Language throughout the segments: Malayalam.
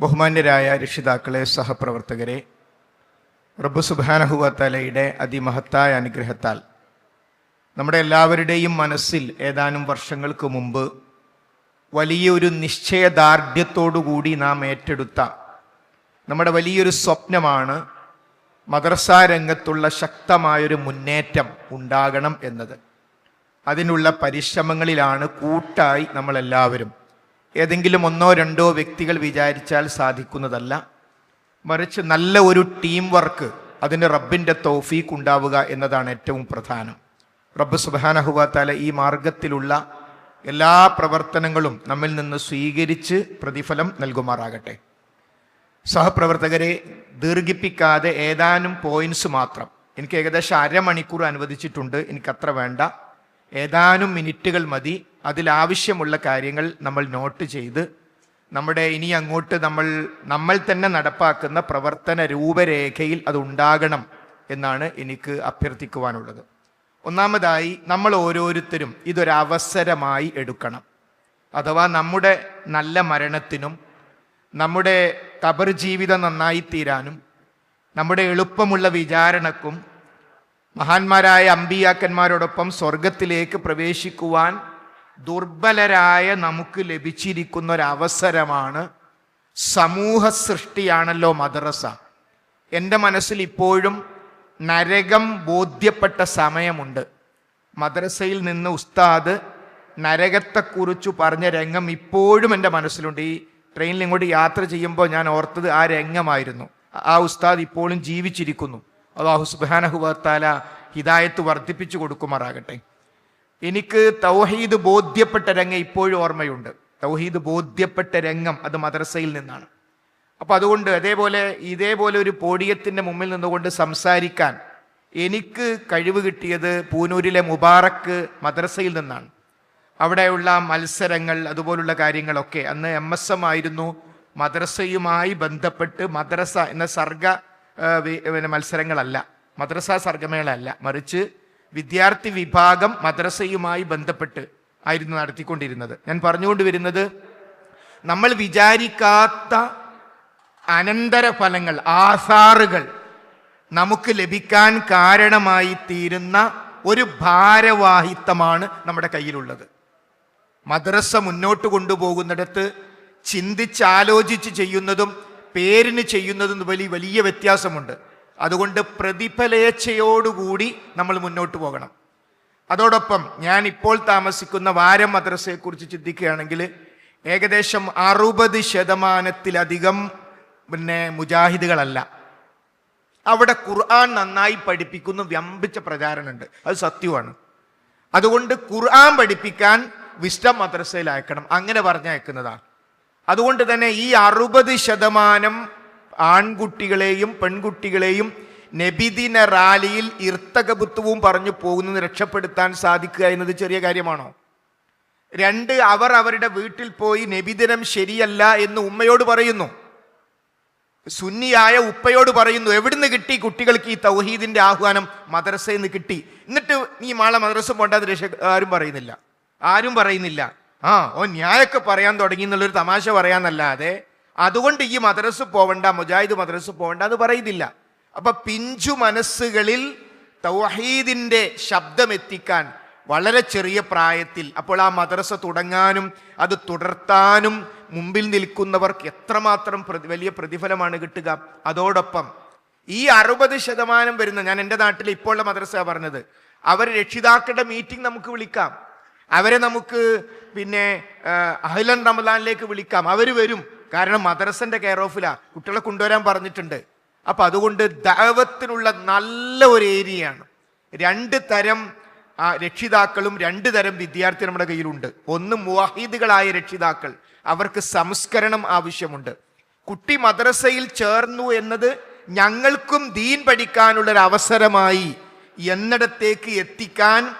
ബഹുമാന്യരായ രക്ഷിതാക്കളെ സഹപ്രവർത്തകരെ റബ്ബു സുബാനഹുവത്തലയുടെ അതിമഹത്തായ അനുഗ്രഹത്താൽ നമ്മുടെ എല്ലാവരുടെയും മനസ്സിൽ ഏതാനും വർഷങ്ങൾക്ക് മുമ്പ് വലിയൊരു നിശ്ചയദാർഢ്യത്തോടുകൂടി നാം ഏറ്റെടുത്ത നമ്മുടെ വലിയൊരു സ്വപ്നമാണ് മദർസാരംഗത്തുള്ള ശക്തമായൊരു മുന്നേറ്റം ഉണ്ടാകണം എന്നത്. അതിനുള്ള പരിശ്രമങ്ങളിലാണ് കൂട്ടായി നമ്മളെല്ലാവരും ഏതെങ്കിലും ഒന്നോ രണ്ടോ വ്യക്തികൾ വിചാരിച്ചാൽ സാധിക്കുന്നതല്ല. മറിച്ച് നല്ല ഒരു ടീം വർക്ക് അതിന് റബ്ബിന്റെ തൗഫീഖ് ഉണ്ടാവുക എന്നതാണ് ഏറ്റവും പ്രധാനം. റബ്ബ് സുബാനഹുബാത്താല ഈ മാർഗത്തിലുള്ള എല്ലാ പ്രവർത്തനങ്ങളും നമ്മിൽ നിന്ന് സ്വീകരിച്ച് പ്രതിഫലം നൽകുമാറാകട്ടെ. സഹപ്രവർത്തകരെ ദീർഘിപ്പിക്കാതെ ഏതാനും പോയിന്റ്സ് മാത്രം. എനിക്ക് ഏകദേശം അരമണിക്കൂർ അനുവദിച്ചിട്ടുണ്ട്. എനിക്കത്ര വേണ്ട. ഏതാനും മിനിറ്റുകൾ മതി. അതിലാവശ്യമുള്ള കാര്യങ്ങൾ നമ്മൾ നോട്ട് ചെയ്ത് നമ്മുടെ ഇനി അങ്ങോട്ട് നമ്മൾ നമ്മൾ തന്നെ നടപ്പാക്കുന്ന പ്രവർത്തന രൂപരേഖയിൽ അത് ഉണ്ടാകണം എന്നാണ് എനിക്ക് അഭ്യർത്ഥിക്കുവാനുള്ളത്. ഒന്നാമതായി നമ്മൾ ഓരോരുത്തരും ഇതൊരവസരമായി എടുക്കണം. അഥവാ നമ്മുടെ നല്ല മരണത്തിനും നമ്മുടെ കബർ ജീവിതം നന്നായി തീരാനും നമ്മുടെ എളുപ്പമുള്ള വിചാരണക്കും മഹാന്മാരായ അമ്പിയാക്കന്മാരോടൊപ്പം സ്വർഗത്തിലേക്ക് പ്രവേശിക്കുവാൻ ദുർബലരായ നമുക്ക് ലഭിച്ചിരിക്കുന്ന ഒരവസരമാണ് സമൂഹ സൃഷ്ടിയാണല്ലോ മദ്രസ. എന്റെ മനസ്സിൽ ഇപ്പോഴും നരകം ബോധ്യപ്പെട്ട സമയമുണ്ട്. മദ്രസയിൽ നിന്ന് ഉസ്താദ് നരകത്തെക്കുറിച്ച് പറഞ്ഞ രംഗം ഇപ്പോഴും എന്റെ മനസ്സിലുണ്ട്. ഈ ട്രെയിനിൽ ഇങ്ങോട്ട് യാത്ര ചെയ്യുമ്പോൾ ഞാൻ ഓർത്തത് ആ രംഗമായിരുന്നു. ആ ഉസ്താദ് ഇപ്പോഴും ജീവിച്ചിരിക്കുന്നു. അള്ളാഹു സുബാനഹുബത്താല ഹിദായത്ത് വർദ്ധിപ്പിച്ചു കൊടുക്കുമാറാകട്ടെ. എനിക്ക് തൗഹീദ് ബോധ്യപ്പെട്ട രംഗം ഇപ്പോഴും ഓർമ്മയുണ്ട്. തൗഹീദ് ബോധ്യപ്പെട്ട രംഗം അത് മദ്രസയിൽ നിന്നാണ്. അപ്പോൾ അതുകൊണ്ട് അതേപോലെ ഇതേപോലെ ഒരു പോഡിയത്തിന്റെ മുമ്പിൽ നിന്നുകൊണ്ട് സംസാരിക്കാൻ എനിക്ക് കഴിവ് കിട്ടിയത് പൂനൂരിലെ മുബാറക്ക് മദ്രസയിൽ നിന്നാണ്. അവിടെയുള്ള മത്സരങ്ങൾ അതുപോലുള്ള കാര്യങ്ങളൊക്കെ അന്ന് എം എസ് എം ആയിരുന്നു. മദ്രസയുമായി ബന്ധപ്പെട്ട് മദ്രസ എന്ന സർഗ മത്സരങ്ങളല്ല. മദ്രസ സർഗമേള അല്ല. മറിച്ച് വിദ്യാർത്ഥി വിഭാഗം മദ്രസയുമായി ബന്ധപ്പെട്ട് ആയിരുന്നു നടത്തിക്കൊണ്ടിരുന്നത്. ഞാൻ പറഞ്ഞുകൊണ്ട് വരുന്നത് നമ്മൾ വിചാരിക്കാത്ത അനന്തരഫലങ്ങൾ ആസാറുകൾ നമുക്ക് ലഭിക്കാൻ കാരണമായി തീരുന്ന ഒരു ഭാരവാഹിത്വമാണ് നമ്മുടെ കയ്യിലുള്ളത്. മദ്രസ മുന്നോട്ട് കൊണ്ടുപോകുന്നിടത്ത് ചിന്തിച്ചാലോചിച്ച് ചെയ്യുന്നതും പേരിന് ചെയ്യുന്നതും വലിയ വലിയ വ്യത്യാസമുണ്ട്. അതുകൊണ്ട് പ്രതിഫലേച്ഛയോടുകൂടി നമ്മൾ മുന്നോട്ട് പോകണം. അതോടൊപ്പം ഞാൻ ഇപ്പോൾ താമസിക്കുന്ന വാരം മദ്രസയെക്കുറിച്ച് ചിന്തിക്കുകയാണെങ്കിൽ ഏകദേശം അറുപത് ശതമാനത്തിലധികം പിന്നെ മുജാഹിദുകളല്ല. അവിടെ ഖുർആൻ നന്നായി പഠിപ്പിക്കുന്നു വ്യാപിച്ച പ്രചാരണമുണ്ട്. അത് സത്യമാണ്. അതുകൊണ്ട് ഖുർആൻ പഠിപ്പിക്കാൻ വിസ്റ്റം മദ്രസയിൽ അയക്കണം. അങ്ങനെ പറഞ്ഞയക്കുന്നതാണ്. അതുകൊണ്ട് തന്നെ ഈ അറുപത് ശതമാനം ആൺകുട്ടികളെയും പെൺകുട്ടികളെയും നബിദിന റാലിയിൽ ഇർത്തകബുത്വവും പറഞ്ഞു പോകുന്നത് രക്ഷപ്പെടുത്താൻ സാധിക്കുക എന്നത് ചെറിയ കാര്യമാണോ? രണ്ട് അവർ അവരുടെ വീട്ടിൽ പോയി നബിദിനം ശരിയല്ല എന്ന് ഉമ്മയോട് പറയുന്നു. സുന്നിയായ ഉപ്പയോട് പറയുന്നു എവിടുന്ന് കിട്ടി കുട്ടികൾക്ക് ഈ തൗഹീദിന്റെ ആഹ്വാനം? മദ്രസയിൽ നിന്ന് കിട്ടി. എന്നിട്ട് നീ മാളെ മദ്രസ പോണ്ടാന്ന് രക്ഷ ആരും പറയുന്നില്ല. ആരും പറയുന്നില്ല. ആ ഓ ന്യായൊക്കെ പറയാൻ തുടങ്ങി എന്നുള്ളൊരു തമാശ പറയാന്നല്ലാതെ അതുകൊണ്ട് ഈ മദ്രസ് പോവണ്ട മുജാഹിദ് മദ്രസ് പോവണ്ട എന്ന് പറയുന്നില്ല. അപ്പൊ പിഞ്ചു മനസ്സുകളിൽ തൗഹീദിന്റെ ശബ്ദം എത്തിക്കാൻ വളരെ ചെറിയ പ്രായത്തിൽ അപ്പോൾ ആ മദ്രസ തുടങ്ങാനും അത് തുടർത്താനും മുമ്പിൽ നിൽക്കുന്നവർക്ക് എത്രമാത്രം വലിയ പ്രതിഫലമാണ് കിട്ടുക. അതോടൊപ്പം ഈ അറുപത് ശതമാനം വരുന്ന ഞാൻ എന്റെ നാട്ടിൽ ഇപ്പോഴുള്ള മദ്രസ പറഞ്ഞത് അവർ രക്ഷിതാക്കളുടെ മീറ്റിംഗ് നമുക്ക് വിളിക്കാം. അവരെ നമുക്ക് പിന്നെ അഹ്ലൻ റമദാനിലേക്ക് വിളിക്കാം. അവർ വരും. കാരണം മദ്രസന്റെ കെയർ ഓഫിലാ കുട്ടികളെ കൊണ്ടുവരാൻ പറഞ്ഞിട്ടുണ്ട്. അപ്പൊ അതുകൊണ്ട് ദൈവത്തിനുള്ള നല്ല ഒരു ഏരിയയാണ്. രണ്ട് തരം രക്ഷിതാക്കളും രണ്ട് തരം വിദ്യാർത്ഥി നമ്മുടെ കയ്യിലുണ്ട്. ഒന്ന് മുവാഹിദുകളായ രക്ഷിതാക്കൾ. അവർക്ക് സംസ്കരണം ആവശ്യമുണ്ട്. കുട്ടി മദ്രസയിൽ ചേർന്നു എന്നത് ഞങ്ങൾക്കും ദീൻ പഠിക്കാനുള്ള ഒരു അവസരമായി എന്നിടത്തേക്ക് എത്തിക്കാൻ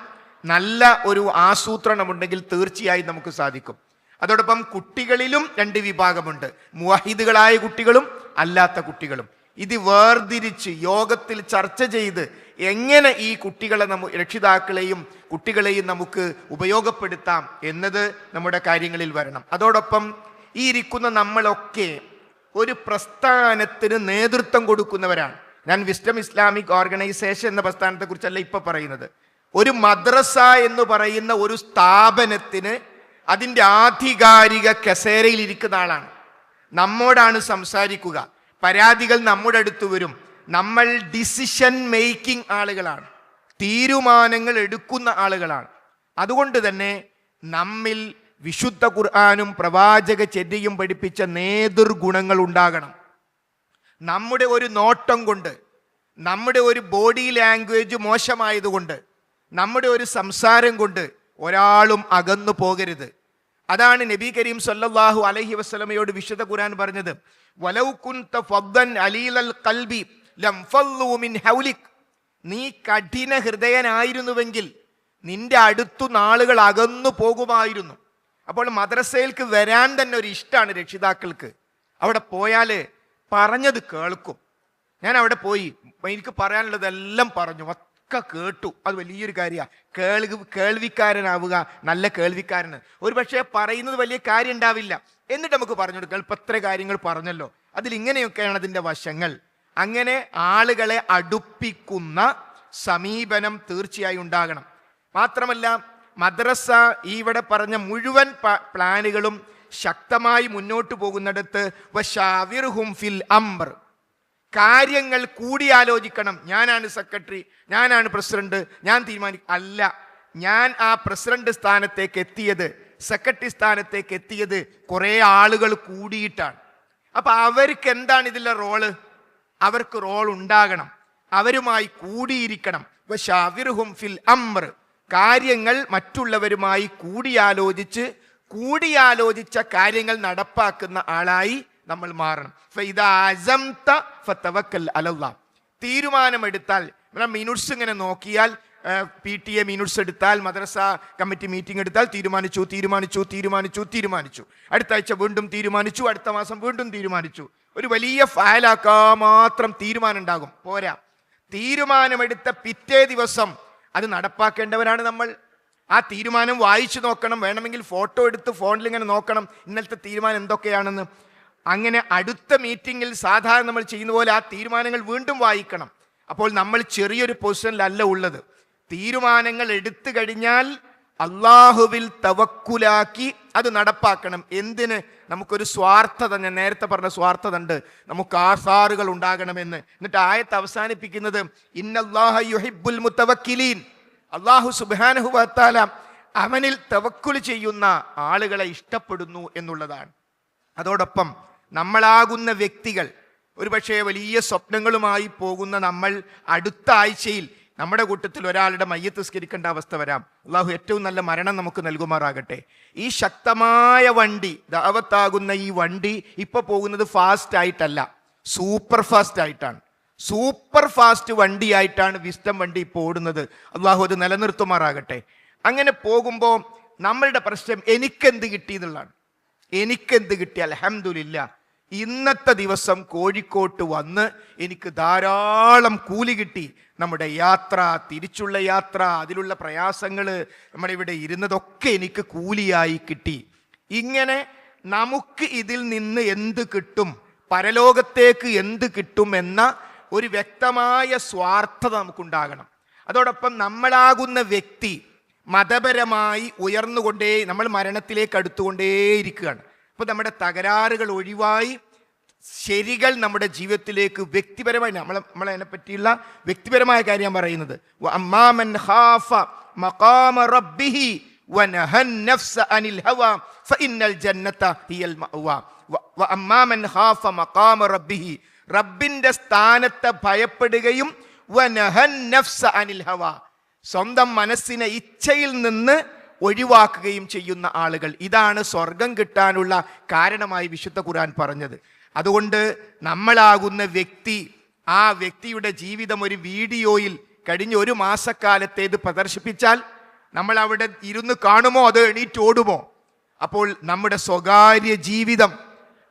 നല്ല ഒരു ആസൂത്രണമുണ്ടെങ്കിൽ തീർച്ചയായും നമുക്ക് സാധിക്കും. അതോടൊപ്പം കുട്ടികളിലും രണ്ട് വിഭാഗമുണ്ട്. മുവാഹിദുകളായ കുട്ടികളും അല്ലാത്ത കുട്ടികളും. ഇത് വേർതിരിച്ച് യോഗത്തിൽ ചർച്ച ചെയ്ത് എങ്ങനെ ഈ കുട്ടികളെ നമ്മ രക്ഷിതാക്കളെയും കുട്ടികളെയും നമുക്ക് ഉപയോഗപ്പെടുത്താം എന്നത് നമ്മുടെ കാര്യങ്ങളിൽ വരണം. അതോടൊപ്പം ഈ ഇരിക്കുന്ന നമ്മളൊക്കെ ഒരു പ്രസ്ഥാനത്തിന് നേതൃത്വം കൊടുക്കുന്നവരാണ്. ഞാൻ വിസ്റ്റം ഇസ്ലാമിക് ഓർഗനൈസേഷൻ എന്ന പ്രസ്ഥാനത്തെ കുറിച്ചല്ല ഇപ്പൊ പറയുന്നത്. ഒരു മദ്രസ എന്ന് പറയുന്ന ഒരു സ്ഥാപനത്തിന് അതിന്റെ ആധികാരിക കസേരയിൽ ഇരിക്കുന്ന ആളാണ്. നമ്മോടാണ് സംസാരിക്കുക. പരാതികൾ നമ്മുടെ അടുത്ത് വരും. നമ്മൾ ഡിസിഷൻ മേക്കിംഗ് ആളുകളാണ്. തീരുമാനങ്ങൾ എടുക്കുന്ന ആളുകളാണ്. അതുകൊണ്ട് തന്നെ നമ്മിൽ വിശുദ്ധ ഖുർആാനും പ്രവാചക ചര്യയും പഠിപ്പിച്ച നേതൃഗുണങ്ങൾ ഉണ്ടാകണം. നമ്മുടെ ഒരു നോട്ടം കൊണ്ട് നമ്മുടെ ഒരു ബോഡി ലാംഗ്വേജ് മോശമായതുകൊണ്ട് നമ്മുടെ ഒരു സംസാരം കൊണ്ട് ഒരാളും അകന്നു പോകരുത്. അതാണ് നബി കരീം സല്ലാഹു അലഹി വസ്ലമയോട് വിശുദ്ധ ഖുരാൻ പറഞ്ഞത്. നീ കഠിന ഹൃദയനായിരുന്നുവെങ്കിൽ നിന്റെ അടുത്തു നാളുകൾ അകന്നു പോകുമായിരുന്നു. അപ്പോൾ മദ്രസയിൽക്ക് വരാൻ തന്നെ ഒരു ഇഷ്ടമാണ് രക്ഷിതാക്കൾക്ക്. അവിടെ പോയാൽ പറഞ്ഞത് കേൾക്കും. ഞാൻ അവിടെ പോയി. എനിക്ക് പറയാനുള്ളതെല്ലാം പറഞ്ഞു. ഒക്കെ കേട്ടു. അത് വലിയൊരു കാര്യമാണ് കേൾവി കേൾവിക്കാരനാവുക നല്ല കേൾവിക്കാരന്. ഒരു പക്ഷേ പറയുന്നത് വലിയ കാര്യം ഉണ്ടാവില്ല. എന്നിട്ട് നമുക്ക് പറഞ്ഞു കൊടുക്കാം. ഇപ്പം എത്ര കാര്യങ്ങൾ പറഞ്ഞല്ലോ. അതിൽ ഇങ്ങനെയൊക്കെയാണ് അതിന്റെ വശങ്ങൾ. അങ്ങനെ ആളുകളെ അടുപ്പിക്കുന്ന സമീപനം തീർച്ചയായും ഉണ്ടാകണം. മാത്രമല്ല മദ്രസ ഇവിടെ പറഞ്ഞ മുഴുവൻ പ്ലാനുകളും ശക്തമായി മുന്നോട്ട് പോകുന്നിടത്ത് ഫിൽ അംബർ. കാര്യങ്ങൾ കൂടിയാലോചിക്കണം. ഞാനാണ് സെക്രട്ടറി ഞാനാണ് പ്രസിഡന്റ് ഞാൻ തീരുമാനിക്കും അല്ല. ഞാൻ ആ പ്രസിഡന്റ് സ്ഥാനത്തേക്ക് എത്തിയത് സെക്രട്ടറി സ്ഥാനത്തേക്ക് എത്തിയത് കുറേ ആളുകൾ കൂടിയിട്ടാണ്. അപ്പം അവർക്ക് എന്താണ് ഇതിലെ റോൾ? അവർക്ക് റോൾ ഉണ്ടാകണം. അവരുമായി കൂടിയിരിക്കണം. വശാവിർഹും ഫിൽ അംർ കാര്യങ്ങൾ മറ്റുള്ളവരുമായി കൂടിയാലോചിച്ച് കൂടിയാലോചിച്ച കാര്യങ്ങൾ നടപ്പാക്കുന്ന ആളായി നമ്മൾ മാറണം. തീരുമാനമെടുത്താൽ മിനുട്സ് ഇങ്ങനെ നോക്കിയാൽ പി ടി എ മിനുട്സ് എടുത്താൽ മദ്രസ കമ്മിറ്റി മീറ്റിംഗ് എടുത്താൽ തീരുമാനിച്ചു തീരുമാനിച്ചു തീരുമാനിച്ചു തീരുമാനിച്ചു. അടുത്ത ആഴ്ച വീണ്ടും തീരുമാനിച്ചു അടുത്ത മാസം വീണ്ടും തീരുമാനിച്ചു. ഒരു വലിയ ഫയലാക്കാ മാത്രം തീരുമാനം ഉണ്ടാകും. പോരാ. തീരുമാനമെടുത്ത പിറ്റേ ദിവസം അത് നടപ്പാക്കേണ്ടവരാണ് നമ്മൾ. ആ തീരുമാനം വായിച്ചു നോക്കണം. വേണമെങ്കിൽ ഫോട്ടോ എടുത്ത് ഫോണിൽ ഇങ്ങനെ നോക്കണം. ഇന്നലത്തെ തീരുമാനം എന്തൊക്കെയാണെന്ന്. അങ്ങനെ അടുത്ത മീറ്റിങ്ങിൽ സാധാരണ നമ്മൾ ചെയ്യുന്ന പോലെ ആ തീരുമാനങ്ങൾ വീണ്ടും വായിക്കണം. അപ്പോൾ നമ്മൾ ചെറിയൊരു പൊസിഷനിലല്ല ഉള്ളത്. തീരുമാനങ്ങൾ എടുത്തു കഴിഞ്ഞാൽ അള്ളാഹുവിൽ തവക്കുലാക്കി അത് നടപ്പാക്കണം. എന്തിന്? നമുക്കൊരു സ്വാർത്ഥത ഞാൻ നേരത്തെ പറഞ്ഞ സ്വാർത്ഥത ഉണ്ട്. നമുക്ക് ആസാറുകൾ ഉണ്ടാകണമെന്ന്. എന്നിട്ട് ആയത്ത് അവസാനിപ്പിക്കുന്നത് ഇന്നല്ലാഹ യുഹിബ്ബുൽ മുത്തവക്കിലീൻ. അള്ളാഹു സുബാനഹു വത്താല അവനിൽ തവക്കുൽ ചെയ്യുന്ന ആളുകളെ ഇഷ്ടപ്പെടുന്നു എന്നുള്ളതാണ്. അതോടൊപ്പം നമ്മളാകുന്ന വ്യക്തികൾ ഒരുപക്ഷെ വലിയ സ്വപ്നങ്ങളുമായി പോകുന്ന നമ്മൾ അടുത്ത ആഴ്ചയിൽ നമ്മുടെ കൂട്ടത്തിൽ ഒരാളുടെ മയ്യത്ത് സ്കരിക്കേണ്ട അവസ്ഥ വരാം. അള്ളാഹു ഏറ്റവും നല്ല മരണം നമുക്ക് നൽകുമാറാകട്ടെ. ഈ ശക്തമായ വണ്ടി ദാവത്താകുന്ന ഈ വണ്ടി ഇപ്പോൾ പോകുന്നത് ഫാസ്റ്റ് ആയിട്ടല്ല സൂപ്പർ ഫാസ്റ്റ് ആയിട്ടാണ്. സൂപ്പർ ഫാസ്റ്റ് വണ്ടിയായിട്ടാണ് വിസ്റ്റം വണ്ടി ഇപ്പോൾ ഓടുന്നത്. അള്ളാഹു അത് നിലനിർത്തുമാറാകട്ടെ. അങ്ങനെ പോകുമ്പോൾ നമ്മളുടെ പ്രശ്നം എനിക്കെന്ത് കിട്ടി എന്നുള്ളതാണ്. എനിക്കെന്ത് കിട്ടി? അലഹമില്ല ഇന്നത്തെ ദിവസം കോഴിക്കോട്ട് വന്ന് എനിക്ക് ധാരാളം കൂലി കിട്ടി. നമ്മുടെ യാത്ര തിരിച്ചുള്ള യാത്ര അതിലുള്ള പ്രയാസങ്ങൾ നമ്മുടെ ഇവിടെ ഇരുന്നതൊക്കെ എനിക്ക് കൂലിയായി കിട്ടി. ഇങ്ങനെ നമുക്ക് ഇതിൽ നിന്ന് എന്ത് കിട്ടും? പരലോകത്തേക്ക് എന്ത് കിട്ടും എന്ന ഒരു വ്യക്തമായ സ്വാർത്ഥത നമുക്കുണ്ടാകണം. അതോടൊപ്പം നമ്മളാകുന്ന വ്യക്തി മതപരമായി ഉയർന്നുകൊണ്ടേ നമ്മൾ മരണത്തിലേക്ക് അടുത്തുകൊണ്ടേയിരിക്കുകയാണ്. അപ്പോൾ നമ്മുടെ തകരാറുകൾ ഒഴിവായി ശരികൾ നമ്മുടെ ജീവിതത്തിലേക്ക് വ്യക്തിപരമായി നമ്മൾ നമ്മളതിനെ പറ്റിയുള്ള വ്യക്തിപരമായ കാര്യം ഞാൻ പറയുന്നത്. അമ്മാമൻ മഖാമ റബ്ബിഹി സ്ഥാനത്തെ ഭയപ്പെടുകയും അനിൽ ഹവ. സ്വന്തം മനസ്സിനെ ഇച്ഛയിൽ നിന്ന് ഒഴിവാക്കുകയും ചെയ്യുന്ന ആളുകൾ. ഇതാണ് സ്വർഗം കിട്ടാനുള്ള കാരണമായി വിശുദ്ധ ഖുർആൻ പറഞ്ഞത്. അതുകൊണ്ട് നമ്മളാകുന്ന വ്യക്തി ആ വ്യക്തിയുടെ ജീവിതം ഒരു വീഡിയോയിൽ കഴിഞ്ഞ ഒരു മാസക്കാലത്തേത് പ്രദർശിപ്പിച്ചാൽ നമ്മൾ അവിടെ ഇരുന്ന് കാണുമോ? അത് എണീറ്റ് ഓടുമോ? അപ്പോൾ നമ്മുടെ സ്വകാര്യ ജീവിതം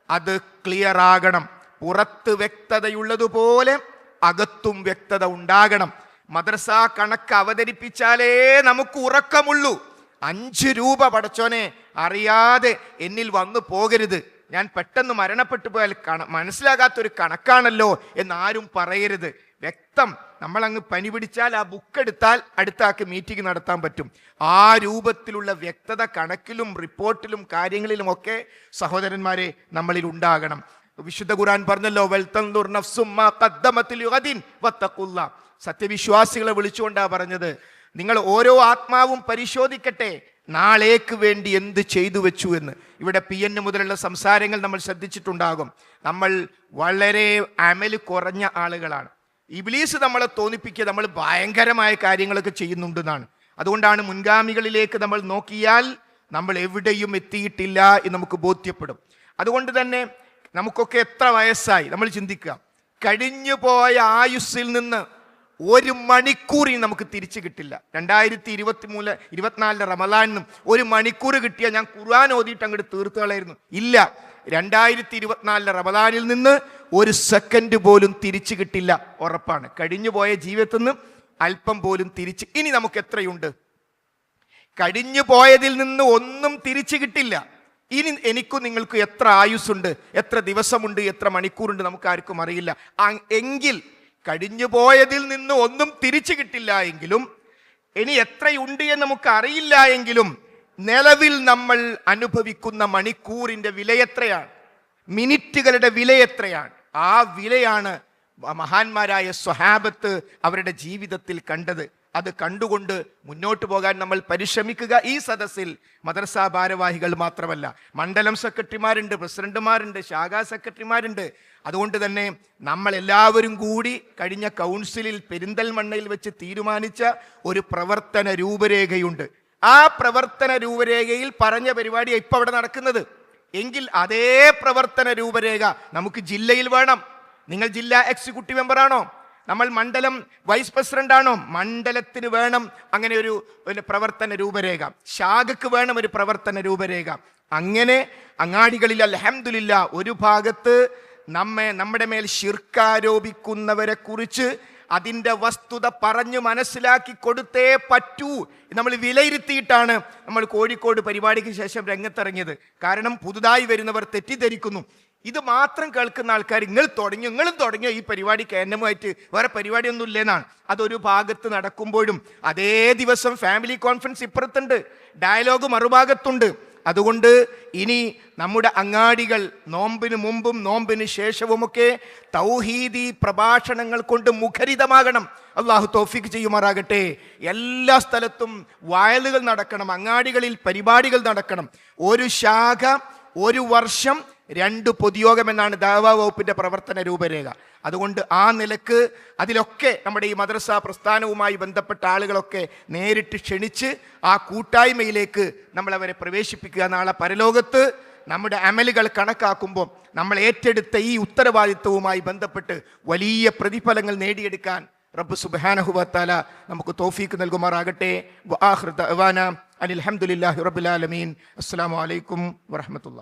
അത് ക്ലിയർ ആകണം. പുറത്ത് വ്യക്തതയുള്ളതുപോലെ അകത്തും വ്യക്തത ഉണ്ടാകണം. മദ്രസ കണക്ക് അവതരിപ്പിച്ചാലേ നമുക്ക് ഉറക്കമുള്ളൂ. അഞ്ച് രൂപ പടച്ചോനെ അറിയാതെ എന്നിൽ വന്നു പോകരുത്. ഞാൻ പെട്ടെന്ന് മരണപ്പെട്ടു പോയാൽ കണ മനസ്സിലാകാത്തൊരു കണക്കാണല്ലോ എന്നാരും പറയരുത്. വ്യക്തം നമ്മളങ്ങ് പനി പിടിച്ചാൽ ആ ബുക്ക് എടുത്താൽ അടുത്ത ആൾക്ക് മീറ്റിംഗ് നടത്താൻ പറ്റും. ആ രൂപത്തിലുള്ള വ്യക്തത കണക്കിലും റിപ്പോർട്ടിലും കാര്യങ്ങളിലും ഒക്കെ സഹോദരന്മാരെ നമ്മളിൽ ഉണ്ടാകണം. വിശുദ്ധ ഖുർആൻ പറഞ്ഞല്ലോ "വൽതൻദുർ നഫ്സും മാ ഖദ്ദമത് ലിഗദിൻ വത്തഖുല്ലാ." സത്യവിശ്വാസികളെ വിളിച്ചുകൊണ്ടാ പറഞ്ഞത്. നിങ്ങൾ ഓരോ ആത്മാവും പരിശോധിക്കട്ടെ. നാളേക്ക് വേണ്ടി എന്ത് ചെയ്തു വെച്ചു എന്ന്. ഇവിടെ പി എൻ മുതലുള്ള സംസാരങ്ങൾ നമ്മൾ ശ്രദ്ധിച്ചിട്ടുണ്ടാകും. നമ്മൾ വളരെ അമൽ കുറഞ്ഞ ആളുകളാണ്. ഇബ്ലീസ് നമ്മളെ തോന്നിപ്പിക്കുക നമ്മൾ ഭയങ്കരമായ കാര്യങ്ങളൊക്കെ ചെയ്യുന്നുണ്ടെന്നാണ്. അതുകൊണ്ടാണ് മുൻഗാമികളിലേക്ക് നമ്മൾ നോക്കിയാൽ നമ്മൾ എവിടെയും എത്തിയിട്ടില്ല എന്ന് നമുക്ക് ബോധ്യപ്പെടും. അതുകൊണ്ട് തന്നെ നമുക്കൊക്കെ എത്ര വയസ്സായി? നമ്മൾ ചിന്തിക്കുക. കഴിഞ്ഞു പോയ ആയുസ്സിൽ നിന്ന് ഒരു മണിക്കൂറിൽ നമുക്ക് തിരിച്ചു കിട്ടില്ല. രണ്ടായിരത്തി ഇരുപത്തി മൂന്ന് ഇരുപത്തിനാലിലെ റമലാനിന്നും ഒരു മണിക്കൂർ കിട്ടിയാൽ ഞാൻ ഖുർആൻ ഓതിയിട്ട് അങ്ങോട്ട് തീർത്തു കളയായിരുന്നു ഇല്ല. രണ്ടായിരത്തി ഇരുപത്തിനാലിലെ റമലാനിൽ നിന്ന് ഒരു സെക്കൻഡ് പോലും തിരിച്ചു കിട്ടില്ല. ഉറപ്പാണ്. കഴിഞ്ഞു പോയ ജീവിതത്തിൽ നിന്ന് അല്പം പോലും തിരിച്ച് ഇനി നമുക്ക് എത്രയുണ്ട്? കഴിഞ്ഞു പോയതിൽ നിന്ന് ഒന്നും തിരിച്ചു കിട്ടില്ല. ഇനി എനിക്കും നിങ്ങൾക്കും എത്ര ആയുസ്സുണ്ട്? എത്ര ദിവസമുണ്ട്? എത്ര മണിക്കൂറുണ്ട്? നമുക്ക് ആർക്കും അറിയില്ല. എങ്കിൽ കഴിഞ്ഞു പോയതിൽ നിന്ന് ഒന്നും തിരിച്ചു കിട്ടില്ല എങ്കിലും ഇനി എത്രയുണ്ട് എന്ന് നമുക്ക് അറിയില്ല എങ്കിലും നിലവിൽ നമ്മൾ അനുഭവിക്കുന്ന മണിക്കൂറിന്റെ വില എത്രയാണ്? മിനിറ്റുകളുടെ വില എത്രയാണ്? ആ വിലയാണ് മഹാന്മാരായ സ്വഹാബത്ത് അവരുടെ ജീവിതത്തിൽ കണ്ടത്. അത് കണ്ടുകൊണ്ട് മുന്നോട്ട് പോകാൻ നമ്മൾ പരിശ്രമിക്കുക ഈ സദസ്സിൽ മദർസാ ഭാരവാഹികൾ മാത്രമല്ല. മണ്ഡലം സെക്രട്ടറിമാരുണ്ട് പ്രസിഡന്റുമാരുണ്ട് ശാഖാ സെക്രട്ടറിമാരുണ്ട്. അതുകൊണ്ട് തന്നെ നമ്മൾ എല്ലാവരും കൂടി കഴിഞ്ഞ കൗൺസിലിൽ പെരിന്തൽമണ്ണയിൽ വെച്ച് തീരുമാനിച്ച ഒരു പ്രവർത്തന രൂപരേഖയുണ്ട്. ആ പ്രവർത്തന രൂപരേഖയിൽ പറഞ്ഞ പരിപാടിയാണ് ഇപ്പം അവിടെ നടക്കുന്നത്. എങ്കിൽ അതേ പ്രവർത്തന രൂപരേഖ നമുക്ക് ജില്ലയിൽ വേണം. നിങ്ങൾ ജില്ലാ എക്സിക്യൂട്ടീവ് മെമ്പറാണോ നമ്മൾ മണ്ഡലം വൈസ് പ്രസിഡന്റ് ആണോ മണ്ഡലത്തിന് വേണം അങ്ങനെ ഒരു പ്രവർത്തന രൂപരേഖ. ശാഖക്ക് വേണം ഒരു പ്രവർത്തന രൂപരേഖ. അങ്ങനെ അങ്ങാടികളിൽ അലഹമില്ല ഒരു ഭാഗത്ത് നമ്മെ നമ്മുടെ മേൽ ശിർക്കാരോപിക്കുന്നവരെ കുറിച്ച് അതിന്റെ വസ്തുത പറഞ്ഞു മനസ്സിലാക്കി കൊടുത്തേ പറ്റൂ. നമ്മൾ വിലയിരുത്തിയിട്ടാണ് നമ്മൾ കോഴിക്കോട് പരിപാടിക്ക് ശേഷം രംഗത്തിറങ്ങിയത്. കാരണം പുതുതായി വരുന്നവർ തെറ്റിദ്ധരിക്കുന്നു. ഇത് മാത്രം കേൾക്കുന്ന ആൾക്കാർ നിങ്ങൾ തുടങ്ങി നിങ്ങളും തുടങ്ങിയോ ഈ പരിപാടി കേന്ദ്രമായിട്ട് വേറെ പരിപാടിയൊന്നും ഇല്ലെന്നാണ്. അതൊരു ഭാഗത്ത് നടക്കുമ്പോഴും അതേ ദിവസം ഫാമിലി കോൺഫറൻസ് ഇപ്പുറത്തുണ്ട്. ഡയലോഗ് മറുഭാഗത്തുണ്ട്. അതുകൊണ്ട് ഇനി നമ്മുടെ അങ്ങാടികൾ നോമ്പിന് മുമ്പും നോമ്പിന് ശേഷവുമൊക്കെ തൗഹീദി പ്രഭാഷണങ്ങൾ കൊണ്ട് മുഖരിതമാകണം. അള്ളാഹു തോഫിക്ക് ചെയ്യുമാറാകട്ടെ. എല്ലാ സ്ഥലത്തും വയലുകൾ നടക്കണം അങ്ങാടികളിൽ പരിപാടികൾ നടക്കണം. ഒരു ശാഖ ഒരു വർഷം രണ്ട് പൊതുയോഗം എന്നാണ് ദാവാ വകുപ്പിന്റെ പ്രവർത്തന രൂപരേഖ. അതുകൊണ്ട് ആ നിലയ്ക്ക് അതിലൊക്കെ നമ്മുടെ ഈ മദ്രസ പ്രസ്ഥാനവുമായി ബന്ധപ്പെട്ട ആളുകളൊക്കെ നേരിട്ട് ക്ഷണിച്ച് ആ കൂട്ടായ്മയിലേക്ക് നമ്മളവരെ പ്രവേശിപ്പിക്കുക നാളെ പരലോകത്ത് നമ്മുടെ അമലുകൾ കണക്കാക്കുമ്പോൾ നമ്മൾ ഏറ്റെടുത്ത ഈ ഉത്തരവാദിത്വവുമായി ബന്ധപ്പെട്ട് വലിയ പ്രതിഫലങ്ങൾ നേടിയെടുക്കാൻ റബ്ബ് സുബാനഹുബത്താല നമുക്ക് തോഫീക്ക് നൽകുമാറാകട്ടെ. അനിൽ അഹമ്മദില്ലാഹി റബുലാലമീൻ അസ്സാം വലൈക്കും വറഹമത്തുള്ള